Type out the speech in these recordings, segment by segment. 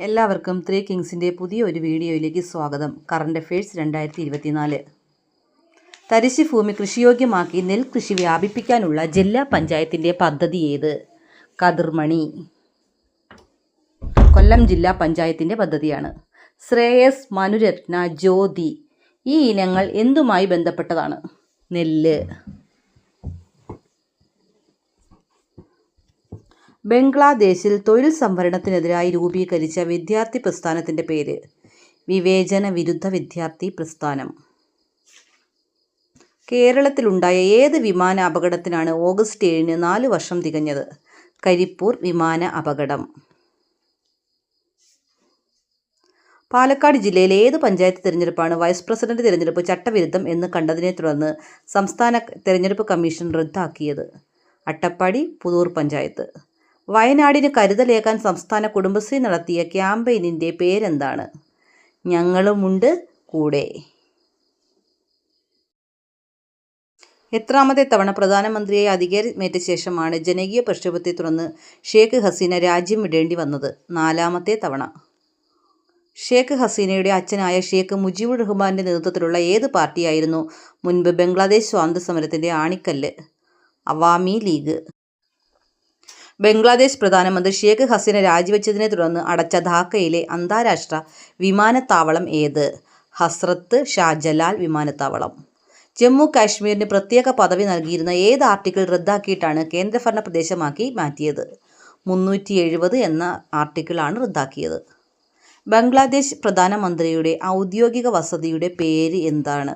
എല്ലാവർക്കും ത്രീ കിങ്സിന്റെ പുതിയ ഒരു വീഡിയോയിലേക്ക് സ്വാഗതം. കറണ്ട് അഫയേഴ്സ് രണ്ടായിരത്തി ഇരുപത്തിനാല് തരിശ് ഭൂമി കൃഷിയോഗ്യമാക്കി നെൽകൃഷി വ്യാപിപ്പിക്കാനുള്ള ജില്ലാ പഞ്ചായത്തിന്റെ പദ്ധതി ഏത്? കതിർമണി. കൊല്ലം ജില്ലാ പഞ്ചായത്തിന്റെ പദ്ധതിയാണ്. ശ്രേയസ് മനുരത്ന ജ്യോതി. ഈ ഇനങ്ങൾ എന്തുമായി ബന്ധപ്പെട്ടതാണ്? നെല്ല്. ബംഗ്ലാദേശിൽ തൊഴിൽ സംവരണത്തിനെതിരായി രൂപീകരിച്ച വിദ്യാർത്ഥി പ്രസ്ഥാനത്തിന്റെ പേര്. വിവേചന വിരുദ്ധ വിദ്യാർത്ഥി പ്രസ്ഥാനം. കേരളത്തിലുണ്ടായ ഏത് വിമാന അപകടത്തിനാണ് ഓഗസ്റ്റ് ഏഴിന് നാല് വർഷം തികഞ്ഞത്? കരിപ്പൂർ വിമാന അപകടം. പാലക്കാട് ജില്ലയിലെ ഏത് പഞ്ചായത്ത് തിരഞ്ഞെടുപ്പാണ് വൈസ് പ്രസിഡന്റ് തിരഞ്ഞെടുപ്പ് ചട്ടവിരുദ്ധം എന്ന് കണ്ടതിനെ തുടർന്ന് സംസ്ഥാന തിരഞ്ഞെടുപ്പ് കമ്മീഷൻ റദ്ദാക്കിയത്. അട്ടപ്പാടി പുതൂർ പഞ്ചായത്ത്. വയനാടിന് കരുതലേക്കാൻ സംസ്ഥാന കുടുംബശ്രീ നടത്തിയ ക്യാമ്പയിനിന്റെ പേരെന്താണ്? ഞങ്ങളുമുണ്ട് കൂടെ. എത്രാമത്തെ തവണ പ്രധാനമന്ത്രിയെ അധികാരമേറ്റ ശേഷമാണ് ജനകീയ പ്രക്ഷോഭത്തെ തുടർന്ന് ഷേഖ് ഹസീന രാജ്യം വിടേണ്ടി വന്നത്. നാലാമത്തെ തവണ. ഷേഖ് ഹസീനയുടെ അച്ഛനായ ഷേഖ് മുജീബുർ റഹ്മാന്റെ നേതൃത്വത്തിലുള്ള ഏത് പാർട്ടിയായിരുന്നു മുൻപ് ബംഗ്ലാദേശ് സ്വാതന്ത്ര്യ സമരത്തിന്റെ ആണിക്കല്ല്? അവാമി ലീഗ്. ബംഗ്ലാദേശ് പ്രധാനമന്ത്രി ഷേഖ് ഹസീന രാജിവെച്ചതിനെ തുടർന്ന് അടച്ച ധാക്കയിലെ അന്താരാഷ്ട്ര വിമാനത്താവളം ഏത്? ഹസ്രത്ത് ഷാജലാൽ വിമാനത്താവളം. ജമ്മു കാശ്മീരിന് പ്രത്യേക പദവി നൽകിയിരുന്ന ഏത് ആർട്ടിക്കിൾ റദ്ദാക്കിയിട്ടാണ് കേന്ദ്രഭരണ പ്രദേശമാക്കി മാറ്റിയത്? മുന്നൂറ്റി എഴുപത് എന്ന ആർട്ടിക്കിളാണ് റദ്ദാക്കിയത്. ബംഗ്ലാദേശ് പ്രധാനമന്ത്രിയുടെ ഔദ്യോഗിക വസതിയുടെ പേര് എന്താണ്?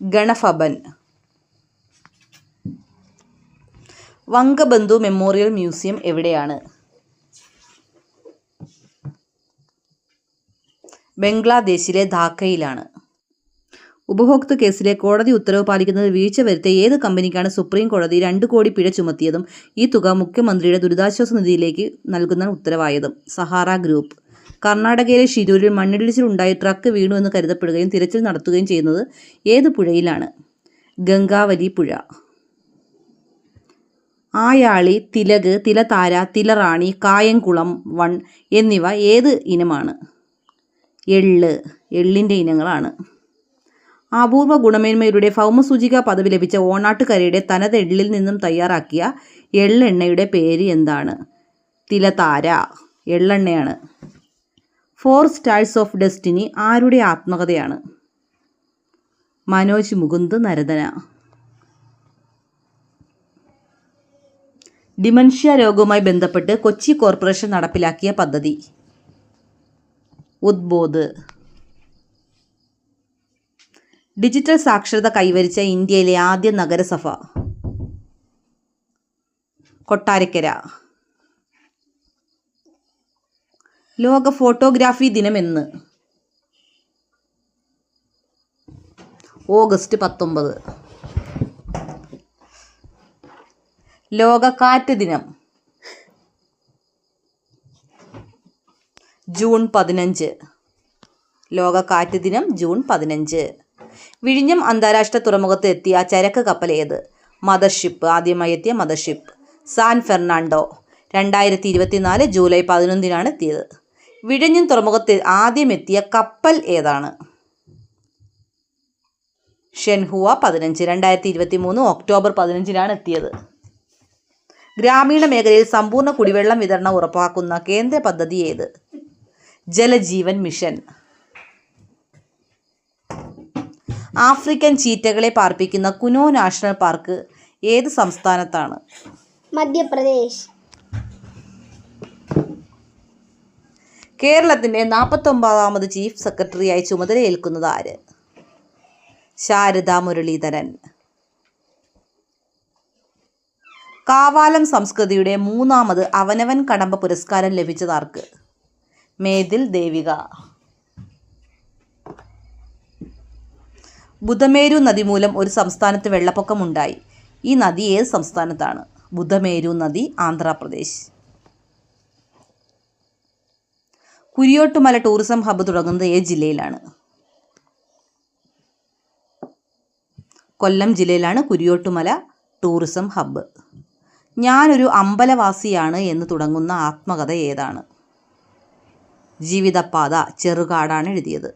ഗണഭവൻ. വങ്കബന്ധു മെമ്മോറിയൽ മ്യൂസിയം എവിടെയാണ്? ബംഗ്ലാദേശിലെ ധാക്കയിലാണ്. ഉപഭോക്തൃ കേസിലെ കോടതി ഉത്തരവ് പാലിക്കുന്നത് വീഴ്ച വരുത്തിയ ഏത് കമ്പനിക്കാണ് സുപ്രീം കോടതി രണ്ട് കോടി പിഴ ചുമത്തിയതും ഈ തുക മുഖ്യമന്ത്രിയുടെ ദുരിതാശ്വാസ നിധിയിലേക്ക് നൽകുന്ന ഉത്തരവായതും? Sahara group. കർണാടകയിലെ ഷിരൂരിൽ മണ്ണിടിച്ചിലുണ്ടായി ട്രക്ക് വീണു എന്ന് കരുതപ്പെടുകയും തിരച്ചിൽ നടത്തുകയും ചെയ്യുന്നത് ഏത് പുഴയിലാണ്? ഗംഗാവലി പുഴ. ആയാളി തിലക് തിലതാര തിലറാണി കായംകുളം വൺ എന്നിവ ഏത് ഇനമാണ്? എള്ള്. എള്ളിന്റെ ഇനങ്ങളാണ്. അപൂർവ ഗുണമേന്മയുടെ ഭൗമസൂചിക പദവി ലഭിച്ച ഓണാട്ടുകരയുടെ തനത് എള്ളിൽ നിന്നും തയ്യാറാക്കിയ എള്ളെണ്ണയുടെ പേര് എന്താണ്? തിലതാര. എള്ളെണ്ണയാണ്. ഫോർ സ്റ്റാഴ്സ് ഓഫ് ഡെസ്റ്റിനി ആരുടെ ആത്മകഥയാണ്? മനോജ് മുകുന്ദ് നരദന. ഡിമൻഷ്യ രോഗവുമായി ബന്ധപ്പെട്ട് കൊച്ചി കോർപ്പറേഷൻ നടപ്പിലാക്കിയ പദ്ധതി. ഉദ്ബോധ്. ഡിജിറ്റൽ സാക്ഷരത കൈവരിച്ച ഇന്ത്യയിലെ ആദ്യ നഗരസഭ. കൊട്ടാരക്കര. ലോക ഫോട്ടോഗ്രാഫി ദിനം എന്ന് ഓഗസ്റ്റ് പത്തൊമ്പത്. ലോക കാറ്റ് ദിനം. ജൂൺ പതിനഞ്ച്. ലോക കാറ്റ് ദിനം ജൂൺ പതിനഞ്ച്. വിഴിഞ്ഞം അന്താരാഷ്ട്ര തുറമുഖത്ത് എത്തിയ ചരക്ക് കപ്പൽ ഏത്? മദർഷിപ്പ്. ആദ്യമായി എത്തിയ മദർഷിപ്പ്. San Fernando. രണ്ടായിരത്തി ഇരുപത്തിനാല് ജൂലൈ പതിനൊന്നിനാണ് എത്തിയത്. വിഴിഞ്ഞം തുറമുഖത്ത് ആദ്യം എത്തിയ കപ്പൽ ഏതാണ്? ഷെൻഹുവ പതിനഞ്ച്. രണ്ടായിരത്തി ഇരുപത്തി മൂന്ന് ഒക്ടോബർ പതിനഞ്ചിനാണ് എത്തിയത്. ഗ്രാമീണ മേഖലയിൽ സമ്പൂർണ കുടിവെള്ളം വിതരണം ഉറപ്പാക്കുന്ന കേന്ദ്ര പദ്ധതി ഏത്? ജലജീവൻ മിഷൻ. ആഫ്രിക്കൻ ചീറ്റകളെ പാർപ്പിക്കുന്ന കുനോ നാഷണൽ പാർക്ക് ഏത് സംസ്ഥാനത്താണ്? മധ്യപ്രദേശ്. കേരളത്തിന്റെ നാൽപ്പത്തൊമ്പതാമത് ചീഫ് സെക്രട്ടറിയായി ചുമതലയേൽക്കുന്നത് ആര്? ശാരദാ മുരളീധരൻ. കാവാലം സംസ്കൃതിയുടെ മൂന്നാമത് അവനവൻ കടമ്പ പുരസ്കാരം ലഭിച്ചതാർക്ക്? മേതിൽ ദേവിക. ബുധമേരു നദി മൂലം ഒരു സംസ്ഥാനത്ത് വെള്ളപ്പൊക്കമുണ്ടായി. ഈ നദി ഏത് സംസ്ഥാനത്താണ്? ബുധമേരു നദി ആന്ധ്രാപ്രദേശ്. കുരിയോട്ടുമല ടൂറിസം ഹബ്ബ് തുടങ്ങുന്നത് ഏത് ജില്ലയിലാണ്? കൊല്ലം ജില്ലയിലാണ് കുരിയോട്ടുമല ടൂറിസം ഹബ്ബ്. ഞാനൊരു അമ്പലവാസിയാണ് എന്ന് തുടങ്ങുന്ന ആത്മകഥ ഏതാണ്? ജീവിതപാത ചെറുകാടാണ് എഴുതിയത്